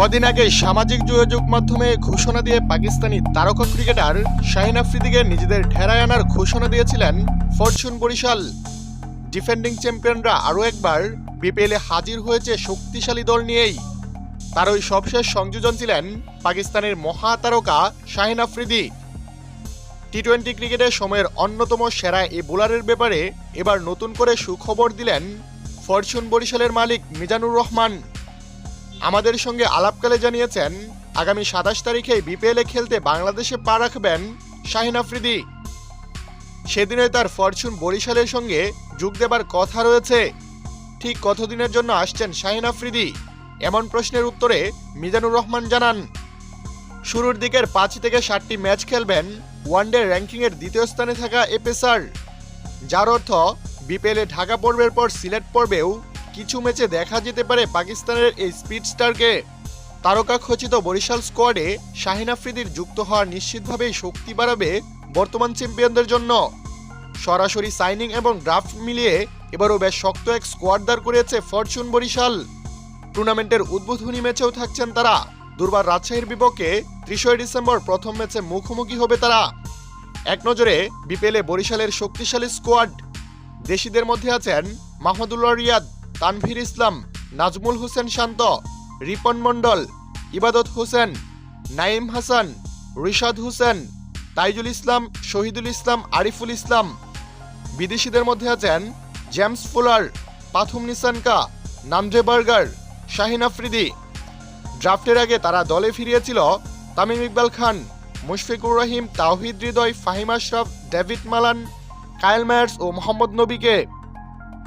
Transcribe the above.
কদিন আগে সামাজিক যোগাযোগ মাধ্যমে ঘোষণা দিয়ে পাকিস্তানি তারকা ক্রিকেটার শাহিন আফ্রিদিকে নিজেদের ঠেরায় আনার ঘোষণা দিয়েছিলেন ফরচুন বরিশাল। ডিফেন্ডিং চ্যাম্পিয়নরা আরও একবার বিপিএলে হাজির হয়েছে শক্তিশালী দল নিয়েই। তার ওই সবশেষ সংযোজন ছিলেন পাকিস্তানের মহাতারকা শাহিন আফ্রিদি। টি টোয়েন্টি ক্রিকেটের সময়ের অন্যতম সেরা এই বোলারের ব্যাপারে এবার নতুন করে সুখবর দিলেন ফরচুন বরিশালের মালিক মিজানুর রহমান। আমাদের সঙ্গে আলাপকালে জানিয়েছেন, আগামী সাতাশ তারিখে বিপিএলে খেলতে বাংলাদেশে পা রাখবেন শাহিন আফ্রিদি। সেদিনে তার ফরচুন বরিশালের সঙ্গে যোগ দেবার কথা রয়েছে। ঠিক কতদিনের জন্য আসছেন শাহিন আফ্রিদি? এমন প্রশ্নের উত্তরে মিজানুর রহমান জানান, শুরুর দিকের পাঁচ থেকে সাতটি ম্যাচ খেলবেন, ওয়ানডে র্যাঙ্কিংয়ের দ্বিতীয় স্থানে থাকা এ পেসার যার অর্থ বিপিএলে ঢাকা পর্বের পর সিলেট পর্বেও কিছু ম্যাচে দেখা যেতে পারে পাকিস্তানের এই স্পিড স্টারকে। তারকা খচিত বরিশাল স্কোয়াডে শাহিন আফ্রিদির যুক্ত হওয়া নিশ্চিতভাবেই শক্তি বাড়াবে বর্তমান চ্যাম্পিয়নদের জন্য। সরাসরি সাইনিং এবং ড্রাফট মিলিয়ে এবারও বেশ শক্ত এক স্কোয়াড দাঁড় করিয়েছে ফরচুন বরিশাল। টুর্নামেন্টের উদ্বোধনী ম্যাচেও থাকছেন তারা। দুর্বার রাজশাহীর বিপক্ষে ত্রিশই ডিসেম্বর প্রথম ম্যাচে মুখোমুখি হবে তারা। এক নজরে বিপিএলে বরিশালের শক্তিশালী স্কোয়াড। দেশিদের মধ্যে আছেন মাহমুদুল্লাহ রিয়াদ। তানভীর ইসলাম, নাজমুল হোসেন শান্ত, রিপন মণ্ডল, ইবাদত হোসেন নাইম হাসান, রিশাদ হোসেন, তাইজুল ইসলাম, শহীদুল ইসলাম, আরিফুল ইসলাম। বিদেশিদের মধ্যে আছেন জেমস ফুলার, পাথুম নিসানকা নামজে বার্গার, শাহিন আফ্রিদি। ড্রাফটের আগে তারা দলে ফিরিয়েছিল Tamim Iqbal Khan, Mushfiqur Rahim, Towhid Hridoy, Faheem Ashraf, David Malan, Kyle mats ও মোহাম্মদ নবীকে।